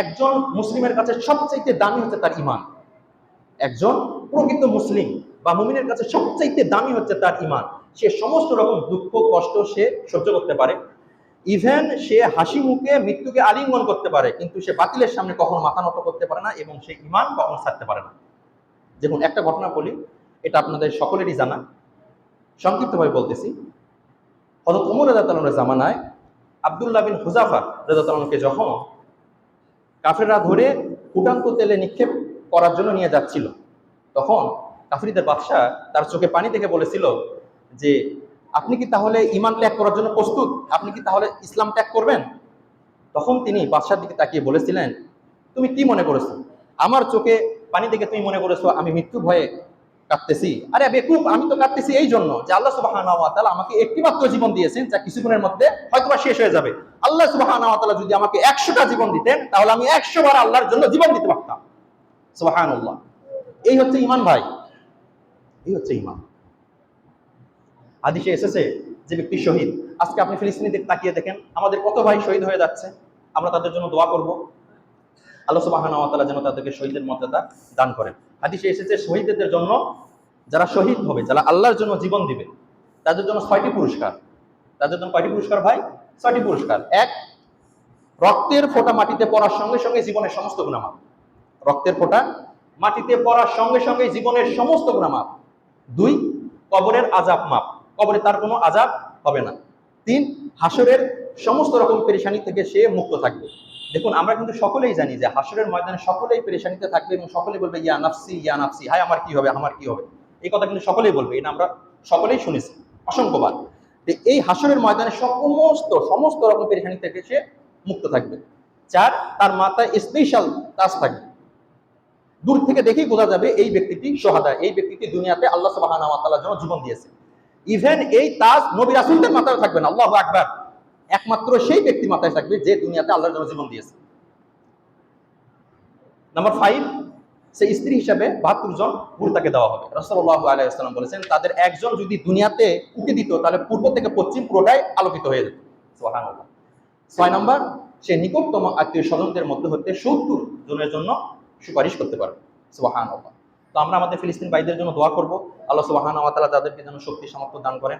একজন মুসলিমের কাছে সবচাইতে দামি হচ্ছে তার ইমান একজন প্রকৃত মুসলিম বা মুমিনের কাছে সবচাইতে দামি হচ্ছে তার ইমান সে সমস্ত রকম দুঃখ, কষ্ট সে সহ্য করতে পারে। ইভেন সে হাসি মুখে মৃত্যুকে আলিঙ্গন করতে পারে, কিন্তু সে বাতিলের সামনে কখনো মাথা নত করতে পারে না এবং সে ইমান কখনো ছাড়তে পারে না। দেখুন, একটা ঘটনা বলি, এটা আপনাদের সকলেরই জানা। সংক্ষিপ্তভাবে বলতেছি। হজরত উমর রাজাতালনের জামানায় আবদুল্লাহ বিন হুজাফা রাজাতালনকে যখন কাফেররা ধরে ফুটান্ত তেলে নিক্ষেপ করার জন্য নিয়ে যাচ্ছিল। তখন কাফরিদের বাদশাহ তার চোখে পানি থেকে বলেছিল যে, আপনি কি তাহলে ইমান ত্যাগ করার জন্য প্রস্তুত? আপনি কি তাহলে ইসলাম ত্যাগ করবেন? তখন তিনি বাদশার দিকে তাকিয়ে বলেছিলেন, তুমি কি মনে করেছ? আমার চোখে পানি দেখে তুমি মনে করেছ আমি মৃত্যু ভয়ে কাঁদতেছি। আরে বেকুব, আমি তো কাঁদতেছি এই জন্য যে আল্লাহ তাআলা আমাকে একটি মাত্র জীবন দিয়েছেন যা কিছুক্ষণের মধ্যে হয়তোবা শেষ হয়ে যাবে। আল্লাহ তাআলা যদি আমাকে 100টা জীবন দিতেন, তাহলে আমি 100 বার আল্লাহর জন্য জীবন দিতে পারতাম। সুবহানাল্লাহ। এই হচ্ছে ইমান ভাই। এই হচ্ছে ইমান হাদিসে এসেছে যে ব্যক্তি শহীদ। আজকে আপনি ফিলিস্তিনিদের তাকিয়ে দেখেন, আমাদের কত ভাই শহীদ হয়ে যাচ্ছে। আমরা তাদের জন্য দোয়া করব। আল্লাহ সুবহানাহু ওয়া যেন তাদেরকে শহীদের মর্যাদা দান করেন। হাদিসে এসেছে, শহীদদের জন্য যারা শহীদ হবে, যারা আল্লাহর জন্য জীবন দিবে, তাদের জন্য ছয়টি পুরস্কার। তাদের জন্য কয়টি পুরস্কার ভাই? ছয়টি পুরস্কার। এক, রক্তের ফোঁটা মাটিতে পড়ার সঙ্গে সঙ্গে জীবনের সমস্ত গুণামাপ। রক্তের ফোঁটা মাটিতে পড়ার সঙ্গে সঙ্গে জীবনের সমস্ত গুণামাপ। দুই, কবরের আজাব মাপ। কবরে তার কোনো আজাব হবে না। তিন, হাসরের সমস্ত রকম পেরেশানি থেকে সে মুক্ত থাকবে। দেখুন, আমরা কিন্তু সকলেই জানি যে হাসরের ময়দানে সকলেই পেরেশানিতে থাকবে এবং সকলেই বলবে, ইয়া নাফসি ইয়া নাফসি, হায়, আমার কি হবে, আমার কি হবে? এই কথা কিন্তু সকলেই বলবে, এটা আমরা সকলেই শুনেছি। অসংখ্যবার। যে এই হাসরের ময়দানে সমস্ত সমস্ত রকম পেরেশানি থেকে সে মুক্ত থাকবে। চার তার মাথায় স্পেশাল তাজ থাকবে। দূর থেকে দেখেই বোঝা যাবে এই ব্যক্তিটি সোহাদা, এই ব্যক্তিটি দুনিয়াতে আল্লাহ তাআলার জন্য জীবন দিয়েছে। ইভেন এই তাজ নবী রাসূলদের মাথায় থাকবে না, আল্লাহু আকবার। একমাত্র সেই ব্যক্তি মাথায় থাকবে যে দুনিয়াতে আল্লাহর জন্য জীবন দিয়েছে। নাম্বার ফাইভ সে স্ত্রী হিসাবে বাহাত্তর জন হুর তাকে দেওয়া হবে। রসল্লাহ আলাইসাল্লাম বলেছেন, তাদের একজন যদি দুনিয়াতে উঠে দিত, তাহলে পূর্ব থেকে পশ্চিম পুরোটাই আলোকিত হয়ে যেত। ছয় নম্বর, সে নিকটতম আত্মীয় স্বজনদের মধ্যে হতে সত্তর জনের জন্য সুপারিশ করতে পারবে। সুবাহান তো আমরা আমাদের ফিলিস্তিন ভাইদের জন্য দোয়া করব। আল্লাহ সুবাহান তাদেরকে যেন শক্তি, সামর্থ্য দান করেন।